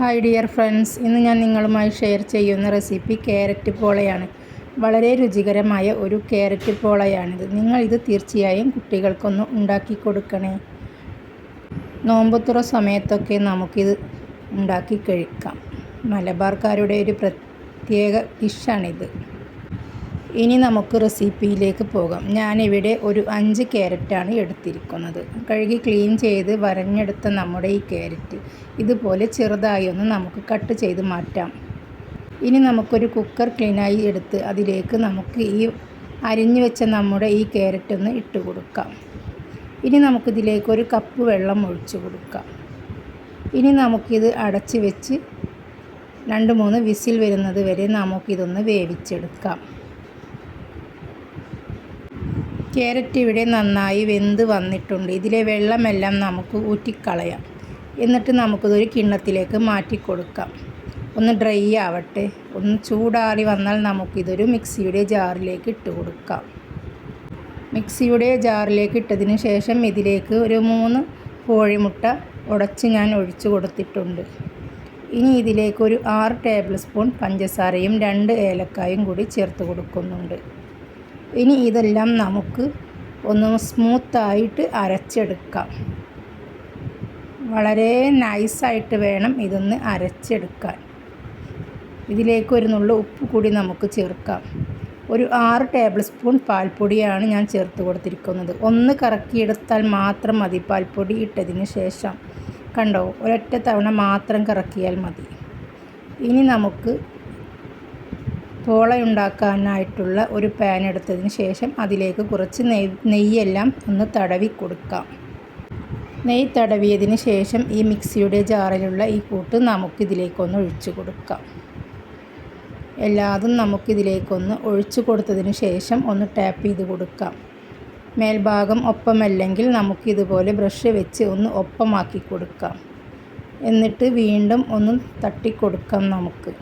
Hi dear friends ഇന്ന് ഞാൻ നിങ്ങളുമായി ഷെയർ ചെയ്യുന്ന റെസിപ്പി ക്യാരറ്റ് പോളയാണ്. വളരെ രുചികരമായ ഒരു ക്യാരറ്റ് പോളയാണിത്. നിങ്ങൾ ഇത് തീർച്ചയായും കുട്ടികൾക്കൊന്ന് ഉണ്ടാക്കി കൊടുക്കണേ. നോമ്പുത്തുറ സമയത്തൊക്കെ നമുക്കിത് ഉണ്ടാക്കി കഴിക്കാം. മലബാർക്കാരുടെ ഒരു പ്രത്യേക ഡിഷാണിത് ഇനി നമുക്ക് റെസിപ്പിയിലേക്ക് പോകാം. ഞാനിവിടെ ഒരു അഞ്ച് ക്യാരറ്റാണ് എടുത്തിരിക്കുന്നത്. കഴുകി ക്ലീൻ ചെയ്ത് വരഞ്ഞെടുത്ത നമ്മുടെ ഈ ക്യാരറ്റ് ഇതുപോലെ ചെറുതായി ഒന്ന് നമുക്ക് കട്ട് ചെയ്ത് മാറ്റാം. ഇനി നമുക്കൊരു കുക്കർ ക്ലീനായി എടുത്ത് അതിലേക്ക് നമുക്ക് ഈ അരിഞ്ഞു വെച്ച നമ്മുടെ ഈ ക്യാരറ്റ് ഒന്ന് ഇട്ട് കൊടുക്കാം. ഇനി നമുക്കിതിലേക്ക് ഒരു കപ്പ് വെള്ളം ഒഴിച്ചു കൊടുക്കാം. ഇനി നമുക്കിത് അടച്ച് വെച്ച് രണ്ട് മൂന്ന് വിസിൽ വരുന്നത് വരെ നമുക്കിതൊന്ന് വേവിച്ചെടുക്കാം. ക്യാരറ്റ് ഇവിടെ നന്നായി വെന്ത് വന്നിട്ടുണ്ട്. ഇതിലെ വെള്ളമെല്ലാം നമുക്ക് ഊറ്റിക്കളയാം. എന്നിട്ട് നമുക്കിതൊരു കിണ്ണത്തിലേക്ക് മാറ്റി കൊടുക്കാം ഒന്ന് ഡ്രൈ ആവട്ടെ. ഒന്ന് ചൂടാറി വന്നാൽ നമുക്കിതൊരു മിക്സിയുടെ ജാറിലേക്ക് ഇട്ട് കൊടുക്കാം. മിക്സിയുടെ ജാറിലേക്ക് ഇട്ടതിന് ശേഷം ഇതിലേക്ക് ഒരു മൂന്ന് കോഴിമുട്ട ഉടച്ച് ഞാൻ ഒഴിച്ചു കൊടുത്തിട്ടുണ്ട്. ഇനി ഇതിലേക്ക് ഒരു ആറ് ടേബിൾ സ്പൂൺ പഞ്ചസാരയും രണ്ട് ഏലക്കായും കൂടി ചേർത്ത് കൊടുക്കുന്നുണ്ട്. ഇനി ഇതെല്ലാം നമുക്ക് ഒന്ന് സ്മൂത്തായിട്ട് അരച്ചെടുക്കാം. വളരെ നൈസായിട്ട് വേണം ഇതൊന്ന് അരച്ചെടുക്കാൻ. ഇതിലേക്ക് ഒരു നുള്ള ഉപ്പ് കൂടി നമുക്ക് ചേർക്കാം. ഒരു ആറ് ടേബിൾ സ്പൂൺ പാൽപ്പൊടിയാണ് ഞാൻ ചേർത്ത് കൊടുത്തിരിക്കുന്നത്. ഒന്ന് കറക്കിയെടുത്താൽ മാത്രം മതി പാൽപ്പൊടി ഇട്ടതിന് ശേഷം. കണ്ടോ? ഒരൊറ്റ തവണ മാത്രം കറക്കിയാൽ മതി. ഇനി നമുക്ക് പോള ഉണ്ടാക്കാനായിട്ടുള്ള ഒരു പാൻ എടുത്തതിന് ശേഷം അതിലേക്ക് കുറച്ച് നെയ് നെയ്യെല്ലാം ഒന്ന് തടവി കൊടുക്കാം. നെയ്യ് തടവിയതിന് ശേഷം ഈ മിക്സിയുടെ ജാറിലുള്ള ഈ കൂട്ട് നമുക്കിതിലേക്കൊന്ന് ഒഴിച്ചു കൊടുക്കാം. എല്ലാതും നമുക്കിതിലേക്കൊന്ന് ഒഴിച്ചു കൊടുത്തതിന് ശേഷം ഒന്ന് ടാപ്പ് ചെയ്ത് കൊടുക്കാം. മേൽഭാഗം ഒപ്പമല്ലെങ്കിൽ നമുക്കിതുപോലെ ബ്രഷ് വെച്ച് ഒന്ന് ഒപ്പമാക്കി കൊടുക്കാം. എന്നിട്ട് വീണ്ടും ഒന്ന് തട്ടിക്കൊടുക്കാം നമുക്ക്.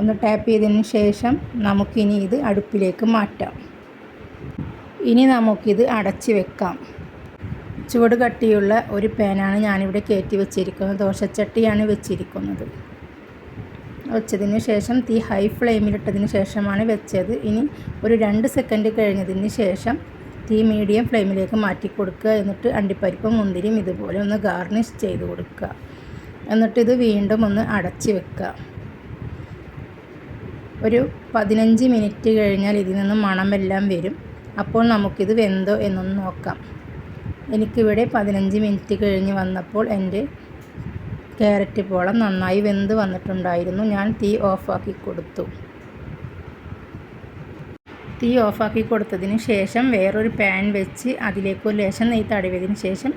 ഒന്ന് ടാപ്പ് ചെയ്തതിന് ശേഷം നമുക്കിനി ഇത് അടുപ്പിലേക്ക് മാറ്റാം. ഇനി നമുക്കിത് അടച്ച് വെക്കാം. ചുവട് കട്ടിയുള്ള ഒരു പാനാണ് ഞാനിവിടെ കയറ്റി വെച്ചിരിക്കുന്നത്. ദോശച്ചട്ടിയാണ് വെച്ചിരിക്കുന്നത്. വെച്ചതിന് ശേഷം തീ ഹൈ ഫ്ലെയിമിലിട്ടതിന് ശേഷമാണ് വെച്ചത്. ഇനി ഒരു രണ്ട് സെക്കൻഡ് കഴിഞ്ഞതിന് ശേഷം തീ മീഡിയം ഫ്ലെയിമിലേക്ക് മാറ്റി കൊടുക്കുക. എന്നിട്ട് അണ്ടിപ്പരിപ്പും മുന്തിരിയും ഇതുപോലെ ഒന്ന് ഗാർണിഷ് ചെയ്ത് കൊടുക്കുക. എന്നിട്ടിത് വീണ്ടും ഒന്ന് അടച്ച് വെക്കുക. ഒരു പതിനഞ്ച് മിനിറ്റ് കഴിഞ്ഞാൽ ഇതിൽ നിന്ന് മണമെല്ലാം വരും. അപ്പോൾ നമുക്കിത് വെന്തോ എന്നൊന്ന് നോക്കാം. എനിക്കിവിടെ പതിനഞ്ച് മിനിറ്റ് കഴിഞ്ഞ് വന്നപ്പോൾ എന്റെ ക്യാരറ്റ് പോളം നന്നായി വെന്ത് വന്നിട്ടുണ്ടായിരുന്നു. ഞാൻ തീ ഓഫാക്കി കൊടുത്തു. തീ ഓഫാക്കി കൊടുത്തതിന് ശേഷം വേറൊരു പാൻ വെച്ച് അതിലേക്ക് ഒരു ലേശം നെയ്യ് തടവിയതിന് ശേഷം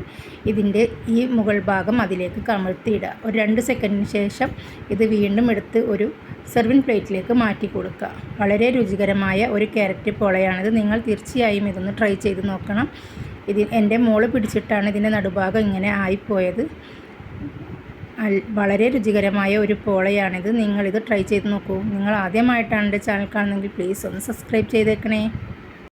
ഇതിന്റെ ഈ മുകൾ ഭാഗം അതിലേക്ക് കമഴ്ത്തിയിടുക. ഒരു രണ്ട് സെക്കൻഡിന് ശേഷം ഇത് വീണ്ടും എടുത്ത് ഒരു സെർവിങ് പ്ലേറ്റിലേക്ക് മാറ്റി കൊടുക്കുക. വളരെ രുചികരമായ ഒരു ക്യാരറ്റ് പോളയാണിത്. നിങ്ങൾ തീർച്ചയായും ഇതൊന്ന് ട്രൈ ചെയ്ത് നോക്കണം. ഇത് എന്റെ മോൾ പിടിച്ചിട്ടാണ് ഇതിന്റെ നടുഭാഗം ഇങ്ങനെ ആയിപ്പോയത്. വളരെ രുചികരമായ ഒരു പോളയാണിത്. നിങ്ങളിത് ട്രൈ ചെയ്ത് നോക്കൂ. നിങ്ങൾ ആദ്യമായിട്ടാണ് എന്റെ ചാനൽ കാണുന്നതെങ്കിൽ പ്ലീസ് ഒന്ന് സബ്സ്ക്രൈബ് ചെയ്തേക്കണേ.